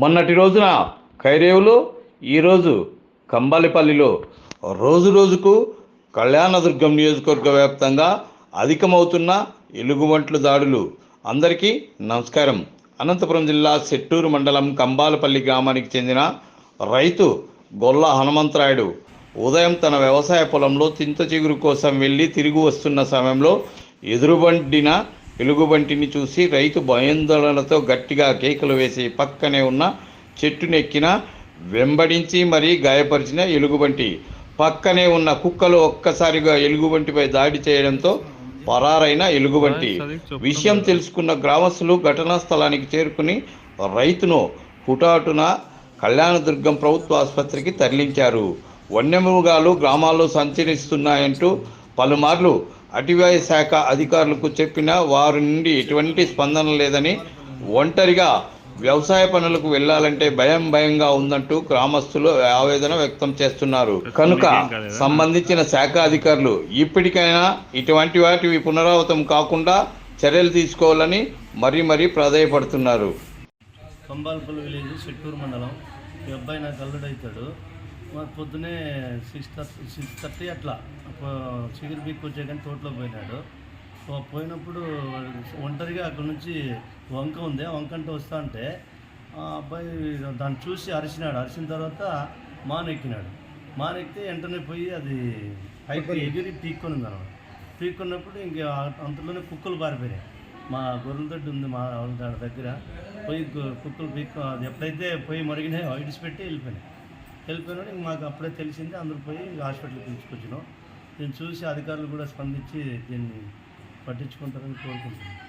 మొన్నటి రోజున ఖైరేవులో ఈరోజు కంబాలిపల్లిలో రోజు రోజుకు కళ్యాణదుర్గం నియోజకవర్గ వ్యాప్తంగా అధికమవుతున్న ఎలుగుబంట్లు దాడులు. అందరికీ నమస్కారం. అనంతపురం జిల్లా సెట్టూరు మండలం కంబాలపల్లి గ్రామానికి చెందిన రైతు గొల్ల హనుమంతరాయుడు ఉదయం తన వ్యవసాయ పొలంలో చింత చిగురు కోసం వెళ్ళి తిరిగి వస్తున్న సమయంలో ఎదురుబండిన ఎలుగుబంటిని చూసి రైతు భయాందోళనలతో గట్టిగా కేకలు వేసి పక్కనే ఉన్న చెట్టునెక్కిన వెంబడించి మరీ గాయపరిచిన ఎలుగుబంటి. పక్కనే ఉన్న కుక్కలు ఒక్కసారిగా ఎలుగుబంటిపై దాడి చేయడంతో పరారైన ఎలుగుబంటి. విషయం తెలుసుకున్న గ్రామస్తులు ఘటనా స్థలానికి చేరుకుని రైతును హుటాటున కళ్యాణదుర్గం ప్రభుత్వ ఆసుపత్రికి తరలించారు. వన్యమృగాలు గ్రామాల్లో సంచరిస్తున్నాయంటూ పలుమార్లు అటవీ శాఖ అధికారులకు చెప్పినా వారి నుండి ఎటువంటి స్పందన లేదని ఒంటరిగా వ్యవసాయ పనులకు వెళ్ళాలంటే భయం భయంగా ఉందంటూ గ్రామస్తులు ఆవేదన వ్యక్తం చేస్తున్నారు. కనుక సంబంధించిన శాఖ అధికారులు ఇప్పటికైనా ఇటువంటి వాటివి పునరావృతం కాకుండా చర్యలు తీసుకోవాలని మరీ మరీ ప్రాధాయపడుతున్నారు. కంబాలపల్లి విలేజ్ చిట్టూరు మండలం. ఈ అబ్బాయి నాకు పొద్దునే సిక్స్ థర్టీ సిక్స్ థర్టీ అట్లా. చిగురు బీక్ వచ్చే కానీ తోటలో పోయినాడు. పోయినప్పుడు ఒంటరిగా అక్కడ నుంచి వంక ఉంది. వంక అంటే వస్తా అంటే ఆ అబ్బాయి దాన్ని చూసి అరిచినాడు. అరిచిన తర్వాత మానెక్కినాడు. మానెక్కితే వెంటనే పోయి అది పైకి ఎగిరి పీక్కొని ఉంది అనమాట. పీక్కున్నప్పుడు ఇంక అంతలోనే కుక్కలు పారిపోయినాయి. మా గొర్రెల దొడ్డి ఉంది మా దాని దగ్గర. పోయి కుక్కలు పీక్కు అది ఎప్పుడైతే పోయి మరిగినాయో ఇడిచిపెట్టి వెళ్ళిపోయినాయి. వెళ్ళిపోయినాడు. ఇంక మాకు అప్పుడే తెలిసింది అందరూ పోయి హాస్పిటల్కి తీసుకొచ్చినాం దీన్ని చూసి అధికారులు కూడా స్పందించి దీన్ని పట్టించుకుంటారని కోరుకుంటున్నాం